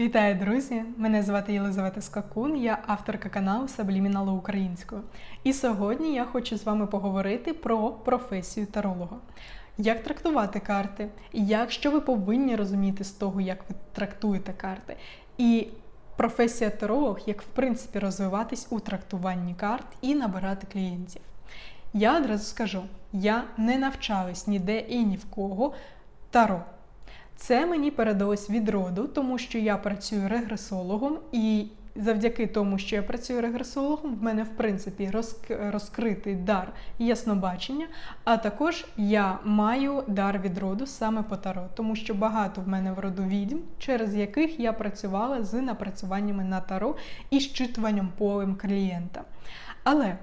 Вітаю, друзі! Мене звати Єлизавета Скакун, я авторка каналу Саблімінало українською. І сьогодні я хочу з вами поговорити про професію таролога. Як трактувати карти, як що ви повинні розуміти з того, як ви трактуєте карти, і професія таролог, як в принципі розвиватись у трактуванні карт і набирати клієнтів. Я одразу скажу: я не навчалась ніде і ні в кого таро. Це мені передалось від роду, тому що я працюю регресологом, і завдяки тому, що я працюю регресологом, в мене в принципі розк- розкритий дар яснобачення. А також я маю дар від роду саме по таро, тому що багато в мене в роду відьм, через яких я працювала з напрацюваннями на таро і щитуванням полем клієнта. Але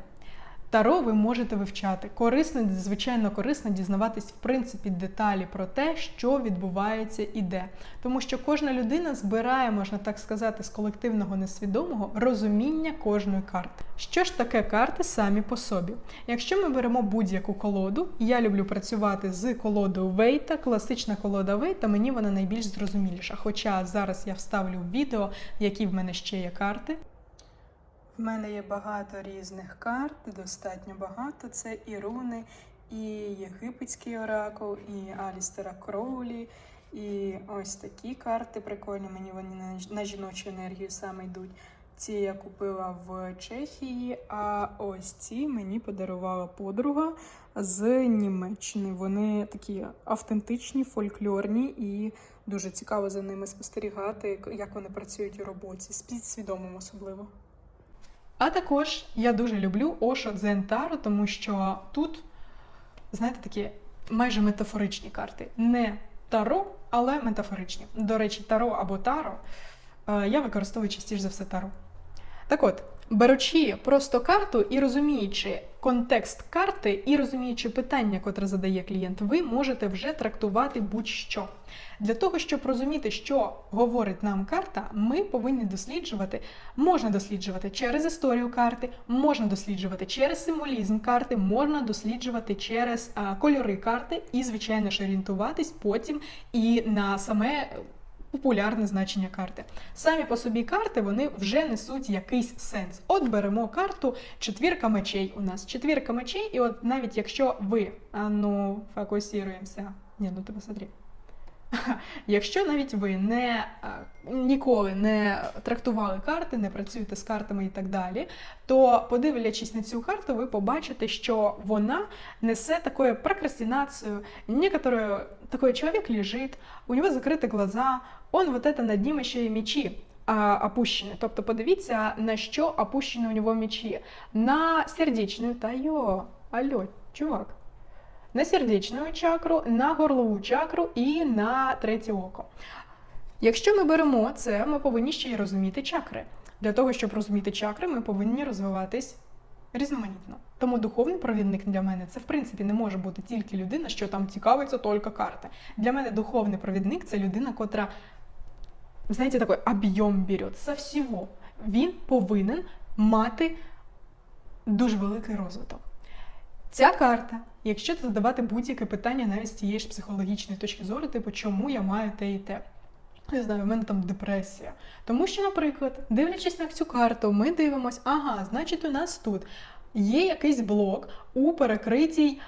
Таро ви можете вивчати. Корисно, звичайно, корисно дізнаватись в принципі деталі про те, що відбувається і де. Тому що кожна людина збирає, можна так сказати, з колективного несвідомого розуміння кожної карти. Що ж таке карти самі по собі? Якщо ми беремо будь-яку колоду, я люблю працювати з колодою Вейта, класична колода Вейта, мені вона найбільш зрозуміліша. Хоча зараз я вставлю відео, які в мене ще є карти. В мене є багато різних карт, достатньо багато. Це і руни, і єгипетський оракул, і Алістера Кроулі, і ось такі карти прикольні. Мені вони на, жіночу енергію саме йдуть. Ці я купила в Чехії, а ось ці мені подарувала подруга з Німеччини. Вони такі автентичні, фольклорні і дуже цікаво за ними спостерігати, як вони працюють у роботі, з підсвідомим особливо. А також я дуже люблю Ошо Дзен Таро, тому що тут, знаєте, такі майже метафоричні карти. Не таро, але метафоричні. До речі, таро або таро е, я використовую частіше за все таро. Так от, беручи просто карту і розуміючи контекст карти, і розуміючи питання, котре задає клієнт, ви можете вже трактувати будь-що. Для того, щоб розуміти, що говорить нам карта, ми повинні досліджувати, можна досліджувати через історію карти, можна досліджувати через символізм карти, можна досліджувати через а, кольори карти і, звичайно ж, орієнтуватись потім і на саме популярне значення карти. Самі по собі карти вони вже несуть якийсь сенс. От беремо карту четвірка мечей. У нас четвірка мечей, і от навіть якщо ви а ну фокусуємося. Ні, ну ти посмотри. Якщо навіть ви не ніколи не трактували карти, не працюєте з картами і так далі, то подивлячись на цю карту, ви побачите, що вона несе такою прокрастинацію. Некоторую такой человек лежит, у нього закриті глаза, он вот это над ним ще й мечі а, опущені. Тобто подивіться, на що опущені у нього мечі. На сердечну, та йо, алло, чувак на сердечну чакру, на горлову чакру і на третє око. Якщо ми беремо це, ми повинні ще й розуміти чакри. Для того, щоб розуміти чакри, ми повинні розвиватись різноманітно. Тому духовний провідник для мене це в принципі не може бути тільки людина, що там цікавиться тільки карти. Для мене духовний провідник це людина, котра, знаєте, такий об'єм бере з всього. Він повинен мати дуже великий розвиток. Ця карта, якщо задавати будь-яке питання навіть з тієї ж психологічної точки зору, типу, чому я маю те і те. Не знаю, в мене там депресія. Тому що, наприклад, дивлячись на цю карту, ми дивимося, ага, значить, у нас тут є якийсь блок у перекритій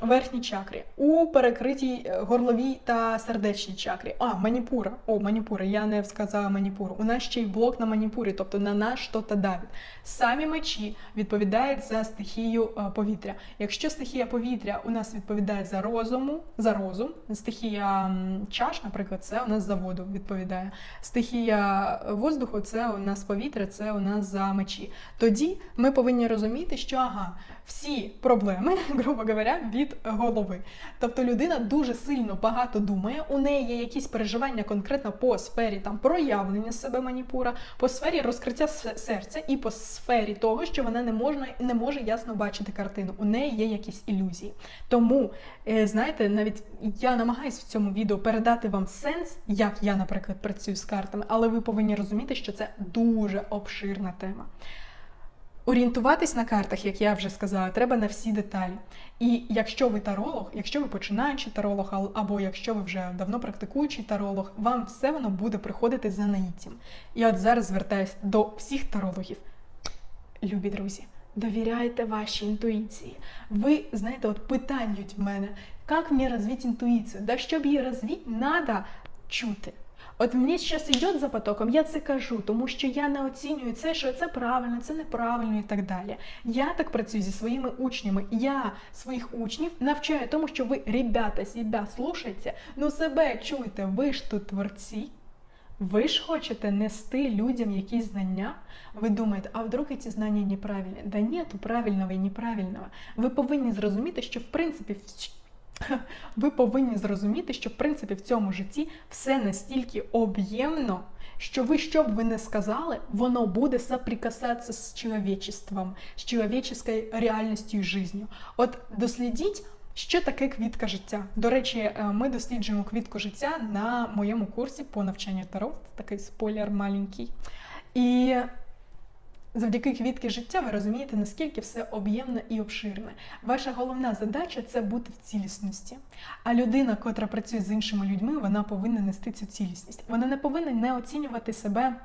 верхній чакрі, у перекритій е, горловій та сердечній чакрі. А, маніпура. О, маніпура. Я не сказала маніпуру. У нас ще й блок на маніпурі, тобто на нас щось давить. Самі мечі відповідають за стихію повітря. Якщо стихія повітря у нас відповідає за розуму, за розум, стихія чаш, наприклад, це у нас за воду відповідає. Стихія воздуху це у нас повітря, це у нас за мечі. Тоді ми повинні розуміти, що ага, всі проблеми, грубо говоря, від голови. Тобто людина дуже сильно багато думає, у неї є якісь переживання конкретно по сфері там проявлення себе маніпура, по сфері розкриття серця і по сфері того, що вона не може, не може ясно бачити картину. У неї є якісь ілюзії. Тому, е, знаєте, навіть я намагаюся в цьому відео передати вам сенс, як я, наприклад, працюю з картами, але ви повинні розуміти, що це дуже обширна тема. Орієнтуватись на картах, як я вже сказала, треба на всі деталі. І якщо ви таролог, якщо ви починаючий таролог, або якщо ви вже давно практикуючий таролог, вам все воно буде приходити за наїттям. І от зараз звертаюся до всіх тарологів. Любі друзі, довіряйте вашій інтуїції. Ви знаєте, от питають в мене, як мені розвити інтуїцію? Да щоб її розвити, треба чути. От мені зараз йде за потоком, я це кажу, тому що я не оцінюю це, що це правильно, це неправильно і так далі. Я так працюю зі своїми учнями. Я своїх учнів навчаю тому, що ви, ребята, себе слушайте, ну себе чуйте, ви ж тут творці. Ви ж хочете нести людям якісь знання. Ви думаєте, а вдруг ці знання неправильні? Да ні, правильного і неправильного. Ви повинні зрозуміти, що в принципі ви повинні зрозуміти, що в принципі в цьому житті все настільки об'ємно, що ви, що б ви не сказали, воно буде соприкасатися з чоловічеством, з чоловіческою реальністю і життю. От дослідіть. Що таке квітка життя? До речі, е, ми досліджуємо квітку життя на моєму курсі по навчанню Таро. Такий спойлер маленький. І завдяки квітки життя ви розумієте, наскільки все об'ємне і обширне. Ваша головна задача це бути в цілісності. А людина, котра працює з іншими людьми, вона повинна нести цю цілісність. Вона не повинна не оцінювати себе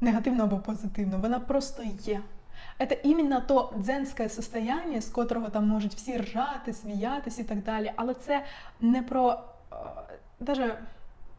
негативно або позитивно. Вона просто є. Это именно то дзенське состояние, з котрого там можуть всі ржати, сміятись і так далі. Але це не про е, даже,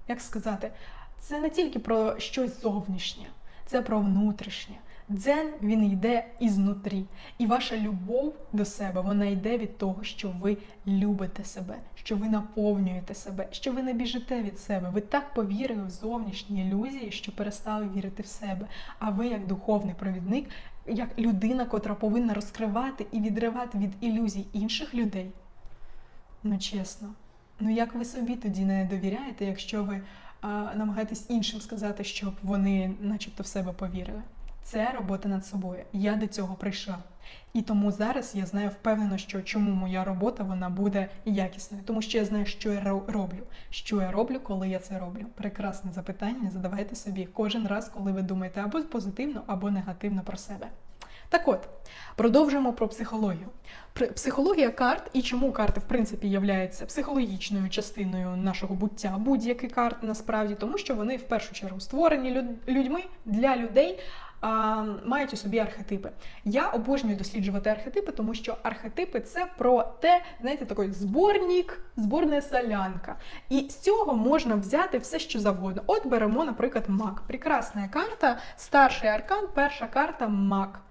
як сказати, це не тільки про щось зовнішнє, це про внутрішнє. Дзен він йде ізнутрі. І ваша любов до себе вона йде від того, що ви любите себе, що ви наповнюєте себе, що ви не біжите від себе. Ви так повірили в зовнішні ілюзії, що перестали вірити в себе. А ви, як духовний провідник, як людина, котра повинна розкривати і відривати від ілюзій інших людей. Ну чесно, ну як ви собі тоді не довіряєте, якщо ви а, намагаєтесь іншим сказати, щоб вони, начебто, в себе повірили? Це робота над собою. Я до цього прийшла. І тому зараз я знаю впевнено, що чому моя робота вона буде якісною, тому що я знаю, що я роблю. Що я роблю, коли я це роблю. Прекрасне запитання. Задавайте собі кожен раз, коли ви думаєте або позитивно, або негативно про себе. Так от, продовжуємо про психологію. Психологія карт і чому карти, в принципі, являються психологічною частиною нашого буття, будь-які карти насправді, тому що вони в першу чергу створені людьми для людей. Мають у собі архетипи. Я обожнюю досліджувати архетипи, тому що архетипи це про те, знаєте, такий зборник, зборна солянка. І з цього можна взяти все, що завгодно. От беремо, наприклад, маг. Прекрасна карта, старший аркан, перша карта маг.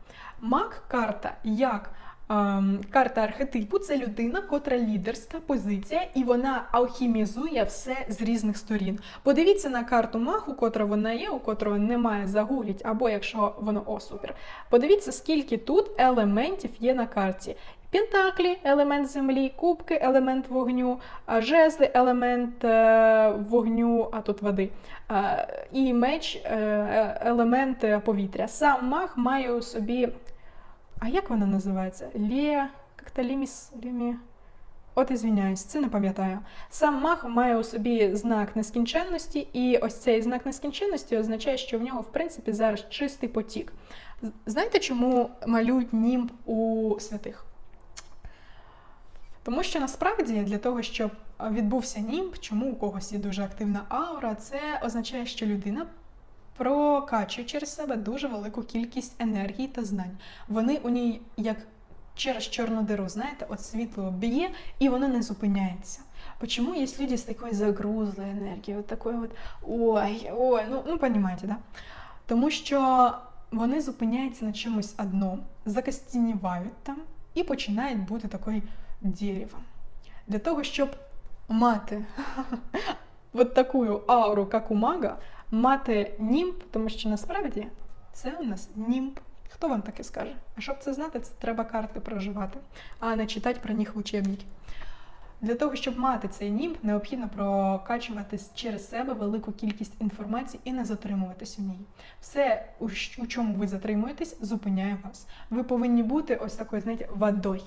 Маг карта як ем, карта архетипу це людина, котра лідерська позиція, і вона алхімізує все з різних сторін. Подивіться на карту магу, котра вона є, у котрого немає, загугліть, або якщо воно о супер. Подивіться, скільки тут елементів є на карті. Пентаклі елемент землі, кубки елемент вогню, а жезли елемент е, вогню, а тут води. Е, і меч е, е, елемент е, повітря. Сам маг має у собі. А як вона називається? Лє. Як-то ліміс. Лімі... От ізвиняюсь, це не пам'ятаю. Сам маг має у собі знак нескінченності, і ось цей знак нескінченності означає, що в нього, в принципі, зараз чистий потік. Знаєте, чому малюють німб у святих? Тому що насправді для того, щоб відбувся німб, чому у когось є дуже активна аура, це означає, що людина прокачує через себе дуже велику кількість енергії та знань. Вони у ній як через чорну диру, знаєте, от світло б'є, і воно не зупиняється. Почему есть люди с такой загрузлой енергією, от такой от ой, ой, ну, ну понимаете, да? Тому що вони зупиняються на чомусь одному, закостінівають там і починають бути такою деревом. Для того, щоб мати от таку ауру, як у мага, мати німб, тому що насправді це у нас німб. Хто вам таке скаже? А щоб це знати, це треба карти проживати, а не читати про них в учебники. Для того, щоб мати цей німб, необхідно прокачувати через себе велику кількість інформації і не затримуватись у ній. Все, у чому ви затримуєтесь, зупиняє вас. Ви повинні бути ось такою, знаєте, водою.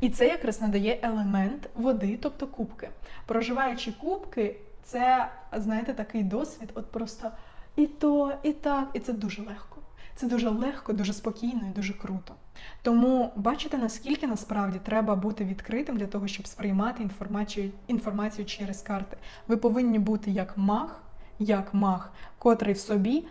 І це якраз надає елемент води, тобто кубки. Проживаючи кубки, це, знаєте, такий досвід, от просто і то, і так, і це дуже легко. Це дуже легко, дуже спокійно і дуже круто. Тому бачите, наскільки насправді треба бути відкритим для того, щоб сприймати інформацію, інформацію через карти. Ви повинні бути як маг, як маг, котрий в собі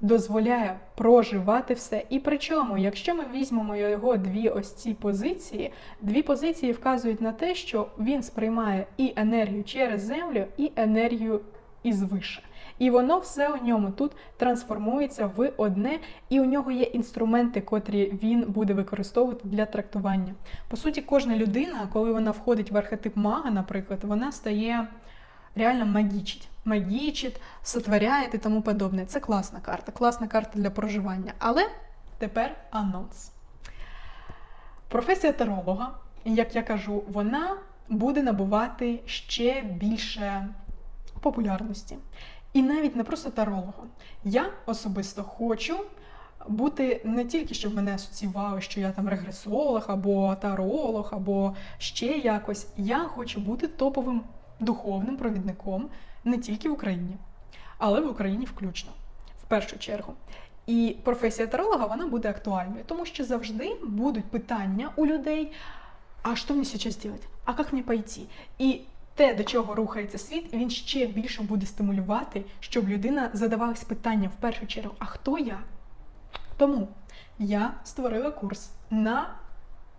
дозволяє проживати все. І причому, якщо ми візьмемо його дві ось ці позиції, дві позиції вказують на те, що він сприймає і енергію через землю, і енергію ізвише. І воно все у ньому тут трансформується в одне, і у нього є інструменти, котрі він буде використовувати для трактування. По суті, кожна людина, коли вона входить в архетип мага, наприклад, вона стає реально магічить. Магічить, сотворяє і тому подобне. Це класна карта, класна карта для проживання. Але тепер анонс. Професія таролога, як я кажу, вона буде набувати ще більше популярності. І навіть не просто тарологом. Я особисто хочу бути не тільки, щоб мене асоціювали, що я там регресолог або таролог, або ще якось. Я хочу бути топовим духовним провідником не тільки в Україні, але в Україні включно, в першу чергу. І професія таролога вона буде актуальною, тому що завжди будуть питання у людей: а що мені зараз робити? А як мені пойти? І те, до чого рухається світ, він ще більше буде стимулювати, щоб людина задавалась питанням в першу чергу: а хто я? Тому я створила курс на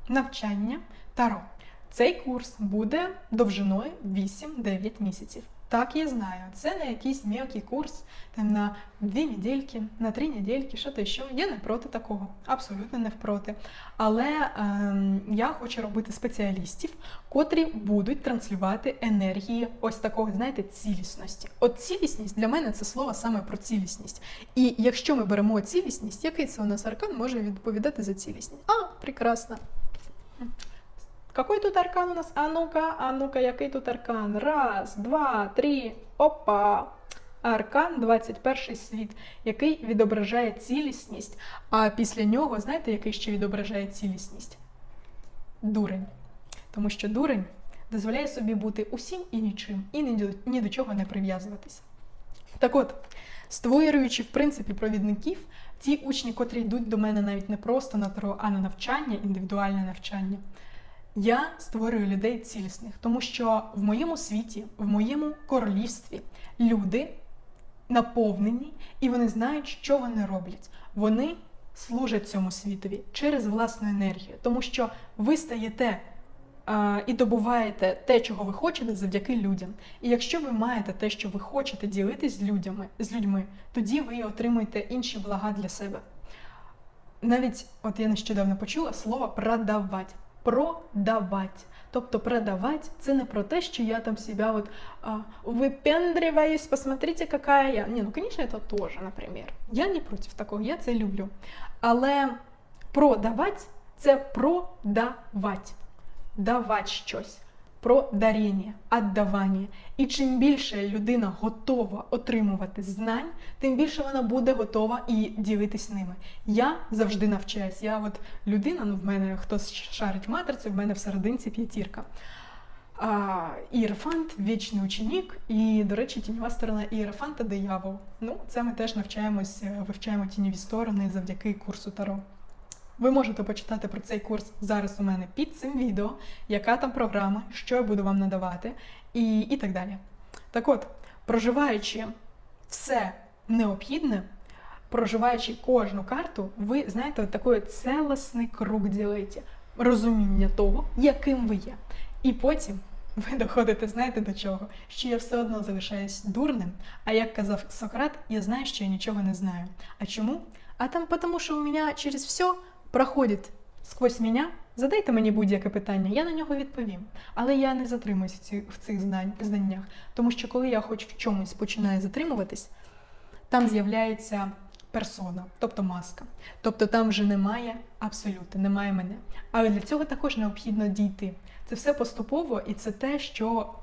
навчання Таро. Цей курс буде довжиною 8-9 місяців. Так, я знаю, це не якийсь м'який курс там на дві недільки, на три недільки, що то що. Я не проти такого, абсолютно не впроти. Але ем, я хочу робити спеціалістів, котрі будуть транслювати енергії ось такого, знаєте, цілісності. От цілісність для мене це слово саме про цілісність. І якщо ми беремо цілісність, який це у нас аркан може відповідати за цілісність? А, прекрасно. Какой тут аркан у нас? А ну-ка, а ну-ка, який тут аркан? Раз, два, три. Опа! Аркан 21 світ, який відображає цілісність. А після нього, знаєте, який ще відображає цілісність? Дурень. Тому що дурень дозволяє собі бути усім і нічим, і ні до, чого не прив'язуватися. Так от, створюючи, в принципі, провідників, ті учні, котрі йдуть до мене навіть не просто на таро, а на навчання, індивідуальне навчання. Я створюю людей цілісних, тому що в моєму світі, в моєму королівстві люди наповнені і вони знають, що вони роблять. Вони служать цьому світові через власну енергію, тому що ви стаєте і добуваєте те, чого ви хочете, завдяки людям. І якщо ви маєте те, що ви хочете ділитись з людьми, з людьми, тоді ви отримуєте інші блага для себе. Навіть, от я нещодавно почула слово продавати продавати. Тобто продавать це не про те, що я там себя вот а, выпендриваюсь, посмотрите, какая я. Ні, ну, звісно, це теж, наприклад. Я не проти такого, я це люблю. Але продавать це продавать. давати щось про даріння, віддавання. І чим більше людина готова отримувати знань, тим більше вона буде готова і ділитись ними. Я завжди навчаюсь. Я от людина, ну в мене хтось шарить матрицю, в мене в серединці п'ятірка. А, Ієрофант, вічний ученик, і, до речі, тіньова сторона Ієрофанта диявол. Ну, це ми теж навчаємось, вивчаємо тіньові сторони завдяки курсу Таро. Ви можете почитати про цей курс зараз у мене під цим відео, яка там програма, що я буду вам надавати, і, і так далі. Так от, проживаючи все необхідне, проживаючи кожну карту, ви знаєте, такий целостний круг ділите, розуміння того, яким ви є. І потім. Ви доходите, знаєте до чого? Що я все одно залишаюсь дурним. А як казав Сократ, я знаю, що я нічого не знаю. А чому? А там тому, що у мене через все проходить сквозь мене, задайте мені будь-яке питання, я на нього відповім. Але я не затримуюся в, цих знаннях, тому що коли я хоч в чомусь починаю затримуватись, там з'являється персона, тобто маска. Тобто там вже немає абсолютно, немає мене. Але для цього також необхідно дійти. Це все поступово, і це те, що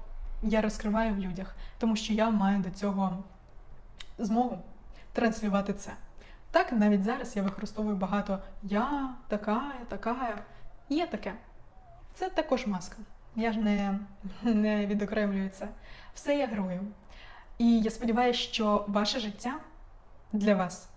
я розкриваю в людях, тому що я маю до цього змогу транслювати це. Так, навіть зараз я використовую багато я, така, така. Є таке. Це також маска. Я ж не, не відокремлюю це. Все є грою. І я сподіваюся, що ваше життя для вас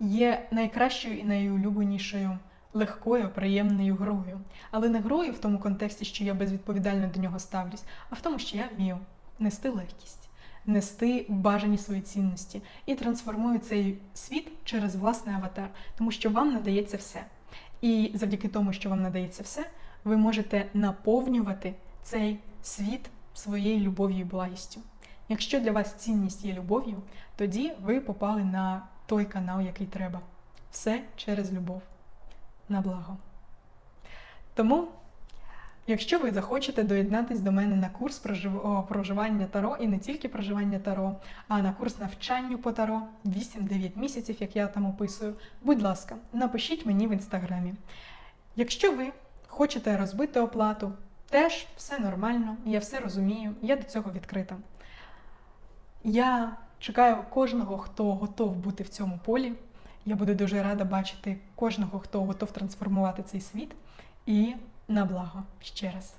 є найкращою і найулюбленішою легкою, приємною грою. Але не грою в тому контексті, що я безвідповідально до нього ставлюсь, а в тому, що я вмію нести легкість, нести бажані свої цінності і трансформую цей світ через власний аватар, тому що вам надається все. І завдяки тому, що вам надається все, ви можете наповнювати цей світ своєю любов'ю і благістю. Якщо для вас цінність є любов'ю, тоді ви попали на той канал, який треба. Все через любов. На благо. Тому, якщо ви захочете доєднатись до мене на курс прожив- проживання Таро, і не тільки проживання Таро, а на курс навчанню по Таро 8-9 місяців, як я там описую, будь ласка, напишіть мені в інстаграмі. Якщо ви хочете розбити оплату, теж все нормально, я все розумію, я до цього відкрита. Я чекаю кожного, хто готов бути в цьому полі. Я буду дуже рада бачити кожного, хто готов трансформувати цей світ. І на благо ще раз.